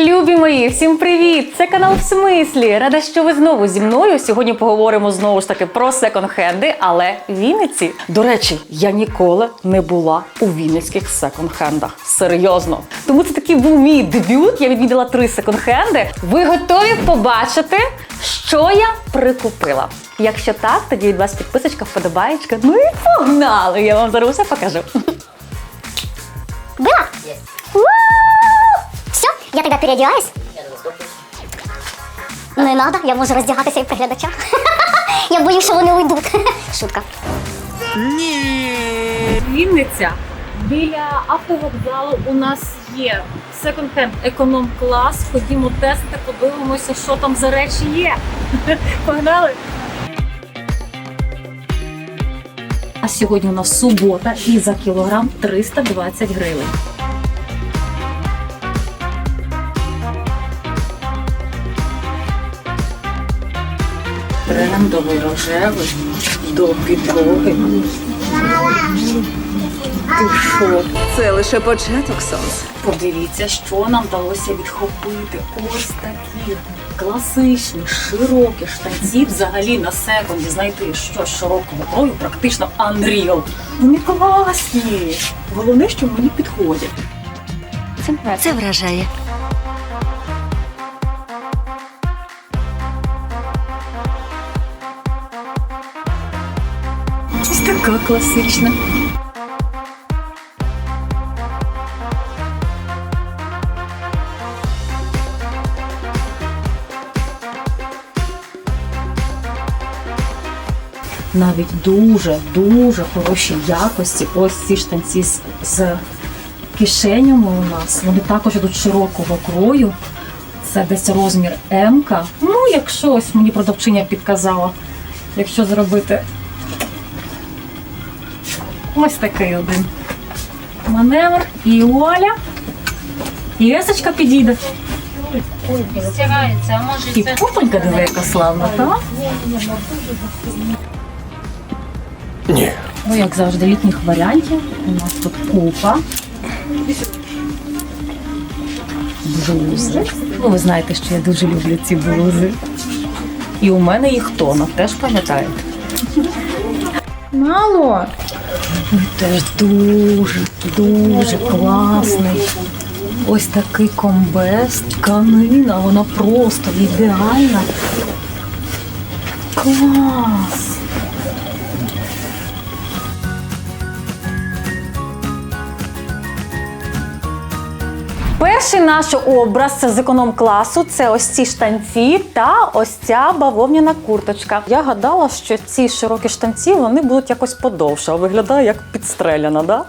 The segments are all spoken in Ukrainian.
Любі мої, всім привіт! Це канал в смислі. Рада, що ви знову зі мною. Сьогодні поговоримо знову ж таки про секонд-хенди, але в Вінниці. До речі, я ніколи не була у вінницьких секонд-хендах. Серйозно. Тому це такий був мій дебют. Я відвідала три секонд-хенди. Ви готові побачити, що я прикупила? Якщо так, тоді від вас підписочка, вподобаєчка. Ну і погнали! Я вам зараз все покажу. Было? Я тогда переодеваюсь. Не надо, я можу роздягатися і при глядачах. Я боюсь, що вони уйдуть. Шутка. Вінниця. Біля автовокзалу у нас є секонд-хенд економ-клас. Ходімо тестити, подивимося, що там за речі є. Погнали! А сьогодні у нас субота і за кілограм 320 гривень. Брендовий рожевий до підлоги. Ти що? Це лише початок сонця. Подивіться, що нам вдалося відхопити. Ось такі класичні, широкі штанці взагалі на секунді знайти щось широкого крою, практично unreal. Вони класні. Головне, що мені підходять. Це вражає. Ось така класична. Навіть дуже дуже хороші якості. Ось ці штанці з, з кишенями у нас. Вони також йдуть широкого крою. Це десь розмір М. Ну, якщо ось мені продавчиня підказала, якщо зробити Ось такий один маневр. І Оля. І Есочка підійде. Стирається, а може І це попонька диви, яка славна, так? Ні. Ну, як завжди, літніх варіантів. У нас тут купа. Блузи. Ну, ви знаєте, що я дуже люблю ці блузи. І у мене їх тона, теж пам'ятаєте. Мало. Теж дуже, дуже класний. Ось такий комбез, тканина, вона просто ідеальна. Клас! Перший наш образ з економ-класу це ось ці штанці та ось ця бавовняна курточка. Я гадала, що ці широкі штанці вони будуть якось подовше, а виглядає як підстреляна, да?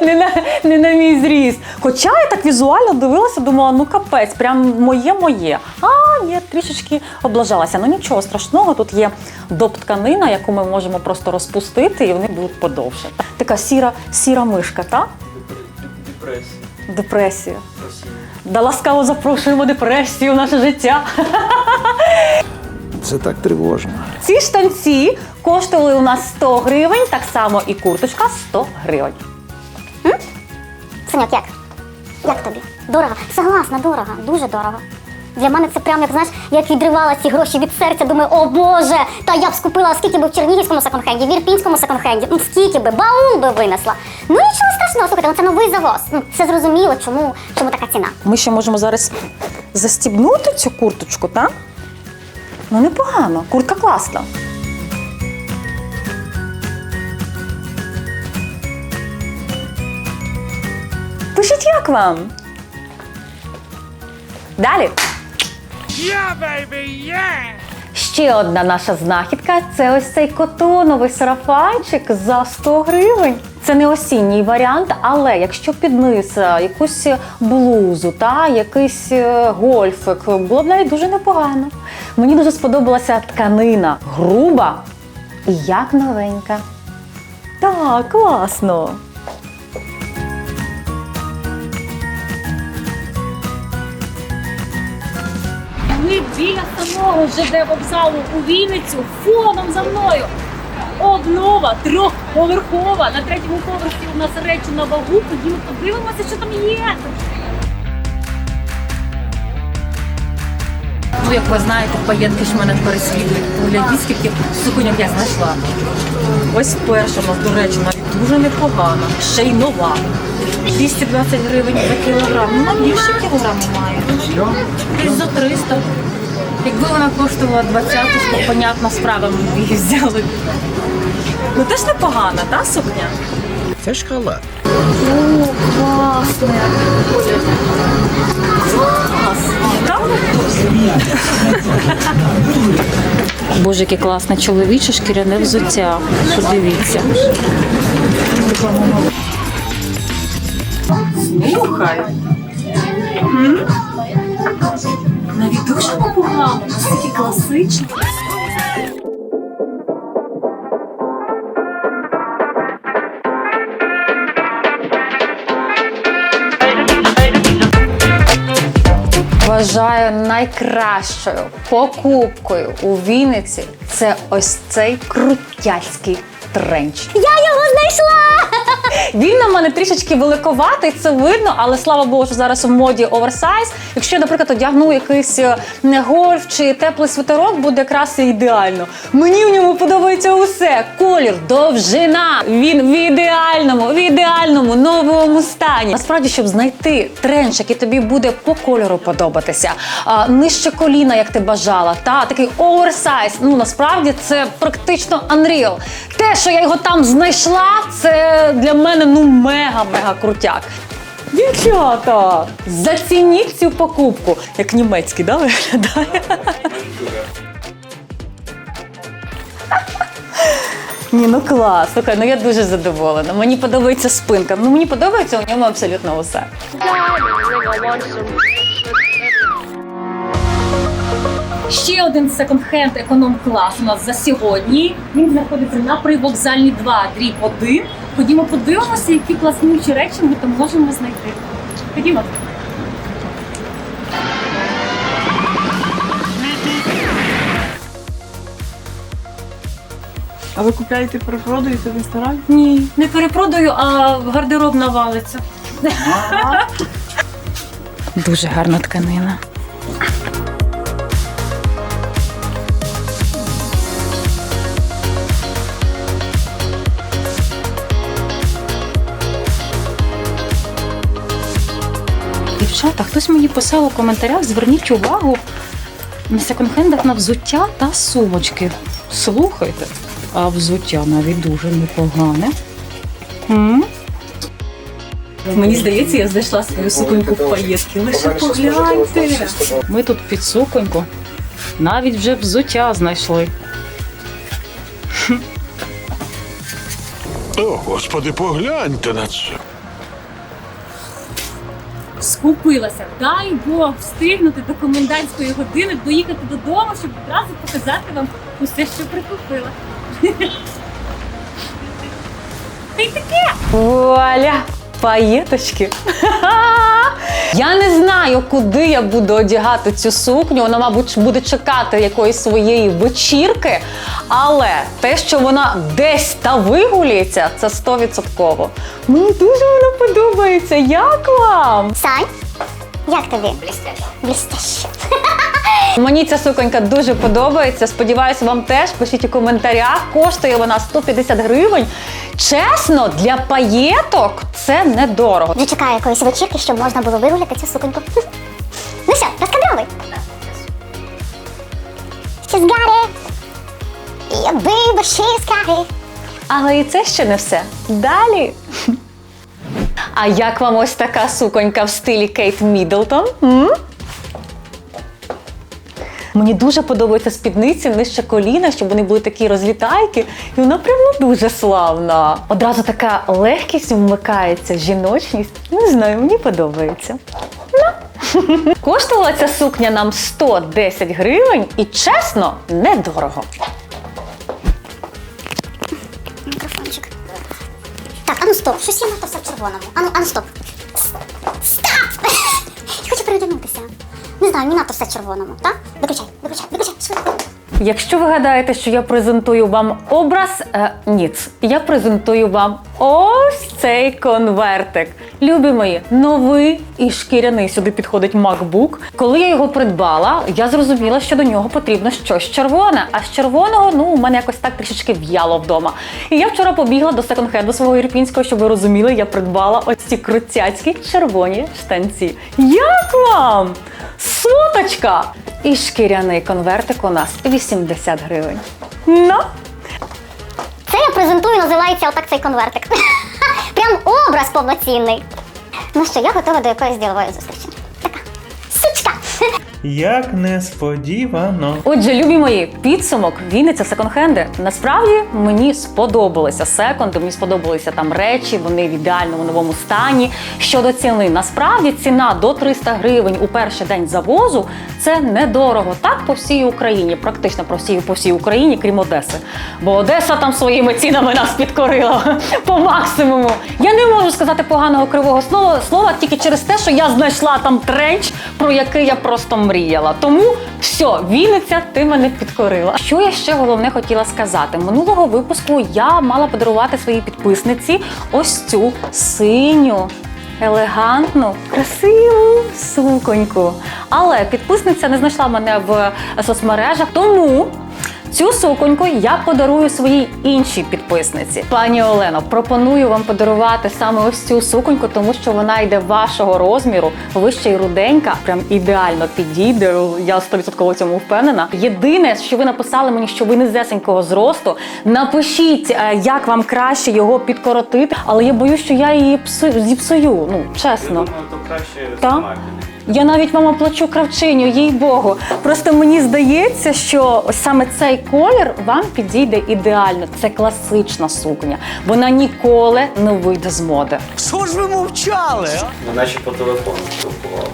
Не на, не на мій зріст. Хоча я так візуально дивилася, думала, ну капець, прям моє-моє. А, ні, трішечки облажалася. Ну нічого страшного, тут є доп-тканина, яку ми можемо просто розпустити, і вони будуть подовше. Така сіра, сіра мишка, так? Депресія. Да ласкаво запрошуємо депресію в наше життя. Це так тривожно. Ці штанці коштували у нас 100 гривень, так само і курточка 100 гривень. Синяк, як? Як тобі? Дорого? Согласна, дорого, дуже дорого. Для мене це прям, як знаєш, як відривала ці гроші від серця. Думаю, о Боже, та я б скупила скільки би в Чернігівському секонд-хенді, в Ірпінському секонд-хенді, ну скільки би, баун би винесла. Ну нічого страшного, слухайте, ну це новий завоз. Ну це зрозуміло, чому, чому така ціна. Ми ще можемо зараз застібнути цю курточку, так? Ну, непогано. Куртка класна. Пишіть, як вам? Далі. Ще одна наша знахідка це ось цей котоновий сарафанчик за 100 гривень. Це не осінній варіант, але якщо під низ е, якусь блузу та якийсь е, гольфик, було б навіть дуже непогано. Мені дуже сподобалася тканина груба і як новенька. Так, класно. пройшли біля самого ЖД вокзалу у Вінницю фоном за мною. Обнова трьохповерхова. На третьому поверсі у нас речі на вагу. Тоді ми подивимося, що там є. Ну, як ви знаєте, паєнтки ж мене переслідують. Поглядіть, скільки суконьок я знайшла. Ось перша у нас, до речі, навіть дуже непогана, ще й нова. 220 гривень за кілограм. Ну, більше кілограм немає. Десь за 300. Якби вона коштувала 20, то понятна справа, ми б її взяли. Ну теж непогана, та сукня? Це шоколад. Боже, яке класне чоловіче шкіряне взуття. Подивіться. Слухай. М? Навіть дуже непогано, настільки класично. Вважаю найкращою покупкою у Вінниці це ось цей крутяцький тренч. Я його знайшла! Він на мене трішечки великоватий, це видно, але слава Богу, що зараз у моді оверсайз. Якщо я, наприклад, одягну якийсь е, гольф чи теплий свитерок, буде якраз ідеально. Мені в ньому подобається усе. Колір, довжина. Він в ідеальному, в ідеальному новому стані. Насправді, щоб знайти тренч, який тобі буде по кольору подобатися, а, нижче коліна, як ти бажала, та такий оверсайз. Ну насправді це практично unreal. Те, що я його там знайшла, це для мене ну мега-мега крутяк. Дівчата, зацініть цю покупку. Як німецький, да, виглядає? Ні, ну клас. Слухай, ну я дуже задоволена. Мені подобається спинка. Ну мені подобається у ньому абсолютно усе. Ще один секонд-хенд економ-клас у нас за сьогодні. Він знаходиться на привокзальній 2, дріб 1. Ходімо подивимося, які класнючі речі ми там можемо знайти. Ходімо. А ви купляєте перепродуєте в ресторані? Ні, не перепродаю, а гардероб навалиться. Дуже гарна тканина. Дівчата, хтось мені писав у коментарях, зверніть увагу на секонд-хендах на взуття та сумочки. Слухайте, а взуття навіть дуже непогане. М? Мені здається, я знайшла свою суконьку в паєтки. Лише погляньте. Ми тут під суконьку навіть вже взуття знайшли. О, господи, погляньте на це. Скупилася. Дай Бог встигнути до комендантської години, доїхати додому, щоб одразу показати вам усе, що прикупила. Та й таке. Вуаля! Паєточки. Я не знаю, куди я буду одягати цю сукню. Вона, мабуть, буде чекати якоїсь своєї вечірки. Але те, що вона десь та вигуляється, це 100%. Мені дуже вона подобається. Як вам? Сань, як тобі? Блістяще. Блістяще. Мені ця суконька дуже подобається. Сподіваюся, вам теж пишіть у коментарях. Коштує вона 150 гривень. Чесно, для паєток це недорого. Вже чекаю якоїсь вечірки, щоб можна було вигуляти цю суконьку. Ну що, розкадровуй. She's got it. Yeah, baby, she's got it. Але і це ще не все. Далі. А як вам ось така суконька в стилі Кейт Міддлтон? М? Мені дуже подобаються спідниці нижче коліна, щоб вони були такі розлітайки, і вона прямо дуже славна. Одразу така легкість вмикається, жіночність. Не знаю, мені подобається. Ну. Коштувала ця сукня нам 110 гривень і чесно, недорого. Стоп, щось я все в червоному. Ану, ану стоп. Стоп! Я хочу переодягнутися. Не знаю, мені надто все в червоному, так? Виключай, виключай, виключай, швидко. Якщо ви гадаєте, що я презентую вам образ, е, ніц, я презентую вам ось цей конвертик. Любі мої, новий і шкіряний сюди підходить MacBook. Коли я його придбала, я зрозуміла, що до нього потрібно щось червоне. А з червоного, ну, у мене якось так трішечки в'яло вдома. І я вчора побігла до секонд-хенду свого ірпінського, щоб ви розуміли, я придбала ось ці крутяцькі червоні штанці. Як вам? Соточка! І шкіряний конвертик у нас 80 гривень. Ну, Це я презентую, називається отак цей конвертик. Прям образ повноцінний. Ну що, я готова до якоїсь ділової зустрічі. Як несподівано. Отже, любі мої, підсумок Вінниця секонд-хенди. Насправді мені сподобалися секонди, мені сподобалися там речі, вони в ідеальному новому стані. Щодо ціни, насправді ціна до 300 гривень у перший день завозу це недорого. Так по всій Україні, практично по всій, по всій Україні, крім Одеси. Бо Одеса там своїми цінами нас підкорила по максимуму. Я не можу сказати поганого кривого слова, слова тільки через те, що я знайшла там тренч, про який я просто мріяла. Тому все, Вінниця, ти мене підкорила. Що я ще головне хотіла сказати? Минулого випуску я мала подарувати своїй підписниці ось цю синю. Елегантну, красиву суконьку. Але підписниця не знайшла мене в соцмережах, тому Цю суконьку я подарую своїй іншій підписниці. Пані Олено, пропоную вам подарувати саме ось цю суконьку, тому що вона йде вашого розміру, ви ще й руденька, прям ідеально підійде. Я 100% в цьому впевнена. Єдине, що ви написали мені, що ви низесенького зросту. Напишіть, е, як вам краще його підкоротити, але я боюсь, що я її псу- зіпсую. Ну чесно. то краще Так? Я навіть вам оплачу кравчиню, їй Богу. Просто мені здається, що ось саме цей колір вам підійде ідеально. Це класична сукня. Вона ніколи не вийде з моди. Що ж ви мовчали? а? Ну, наче по телефону спілкували.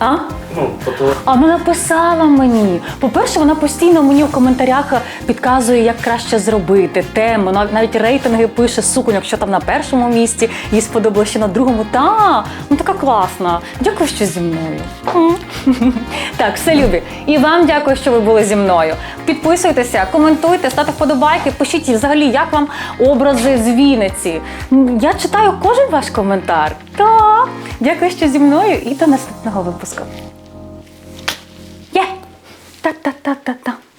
А? Ну, по. А вона писала мені. По-перше, вона постійно мені в коментарях підказує, як краще зробити тему. Навіть рейтинги пише суконь, якщо там на першому місці, їй сподобалося ще на другому. Та, ну така класна. Дякую, що зі мною. Так, все любі. І вам дякую, що ви були зі мною. Підписуйтеся, коментуйте, ставте вподобайки, пишіть взагалі, як вам образи з Вінниці. Я читаю кожен ваш коментар. Так, дякую, що зі мною, і до наступного випуску. Є! Та-та-та-та-та.